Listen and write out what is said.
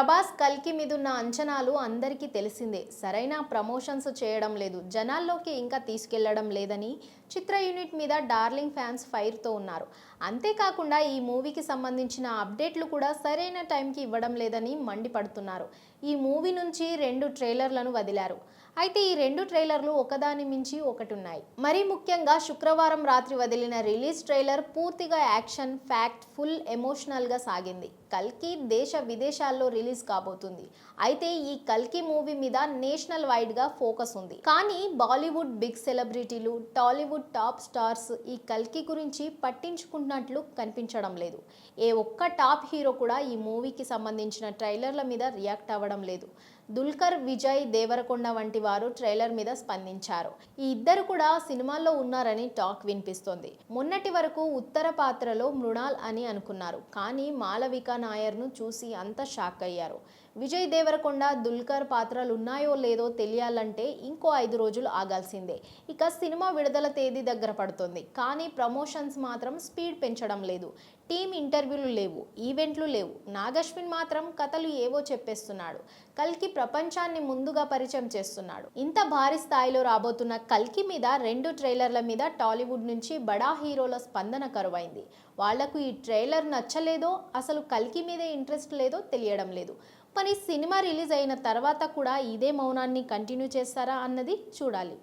ప్రభాస్ కల్కి మీద ఉన్న అంచనాలు అందరికీ తెలిసిందే. సరైన ప్రమోషన్స్ చేయడం లేదు. జనాల్లోకి ఇంకా తీసుకెళ్ళడం లేదని చిత్ర యూనిట్ మీద డార్లింగ్ ఫ్యాన్స్ ఫైర్తో ఉన్నారు. అంతేకాకుండా ఈ మూవీకి సంబంధించిన అప్డేట్లు కూడా సరైన టైంకి ఇవ్వడం లేదని మండిపడుతున్నారు. ఈ మూవీ నుంచి రెండు ట్రైలర్లను వదిలారు. అయితే ఈ రెండు ట్రైలర్లు ఒకదాని మించి ఒకటి ఉన్నాయి మరీ ముఖ్యంగా శుక్రవారం రాత్రి వదిలిన రిలీజ్ ట్రైలర్ పూర్తిగా యాక్షన్ ఫ్యాక్ట్ ఫుల్ ఎమోషనల్గా సాగింది. కల్కి దేశ విదేశాల్లో రిలీజ్ కాబోతుంది. అయితే ఈ కల్కి మూవీ మీద నేషనల్ వైడ్గా ఫోకస్ ఉంది. కానీ బాలీవుడ్ బిగ్ సెలబ్రిటీలు టాలీవుడ్ టాప్ స్టార్స్ ఈ కల్కి గురించి పట్టించుకున్నట్లు కనిపించడం లేదు. ఏ ఒక్క టాప్ హీరో కూడా ఈ మూవీకి సంబంధించిన ట్రైలర్ల మీద రియాక్ట్ అవ్వడం లేదు. దుల్కర్ విజయ్ దేవరకొండ వంటి వారు ట్రైలర్ మీద స్పందించారు. ఈ ఇద్దరు కూడా సినిమాల్లో ఉన్నారని టాక్ వినిపిస్తోంది. మొన్నటి వరకు ఉత్తర పాత్రలో మృణాల్ అని అనుకున్నారు. కానీ మాలవిక నాయర్ను చూసి అంత షాక్ అయ్యారు. విజయ్ దేవరకొండ దుల్కర్ పాత్రలు ఉన్నాయో లేదో తెలియాలంటే ఇంకో ఐదు రోజులు ఆగాల్సిందే. ఇక సినిమా విడుదల తేదీ దగ్గర పడుతుంది. కానీ ప్రమోషన్స్ మాత్రం స్పీడ్ పెంచడం లేదు. టీం ఇంటర్వ్యూలు లేవు ఈవెంట్లు లేవు. నాగశ్విన్ మాత్రం కథలు ఏవో చెప్పేస్తున్నాడు. కల్కి ప్రపంచాన్ని ముందుగా పరిచయం చేస్తున్నాడు. ఇంత భారీ స్థాయిలో రాబోతున్న కల్కి మీద రెండు ట్రైలర్ల మీద టాలీవుడ్ నుంచి బడా హీరోల స్పందన కరువైంది. వాళ్ళకు ఈ ట్రైలర్ నచ్చలేదో అసలు కల్కి మీదే ఇంట్రెస్ట్ లేదో తెలియడం లేదు. మరి సినిమా రిలీజ్ అయిన తర్వాత కూడా ఇదే మౌనాన్ని కంటిన్యూ చేస్తారా అన్నది చూడాలి.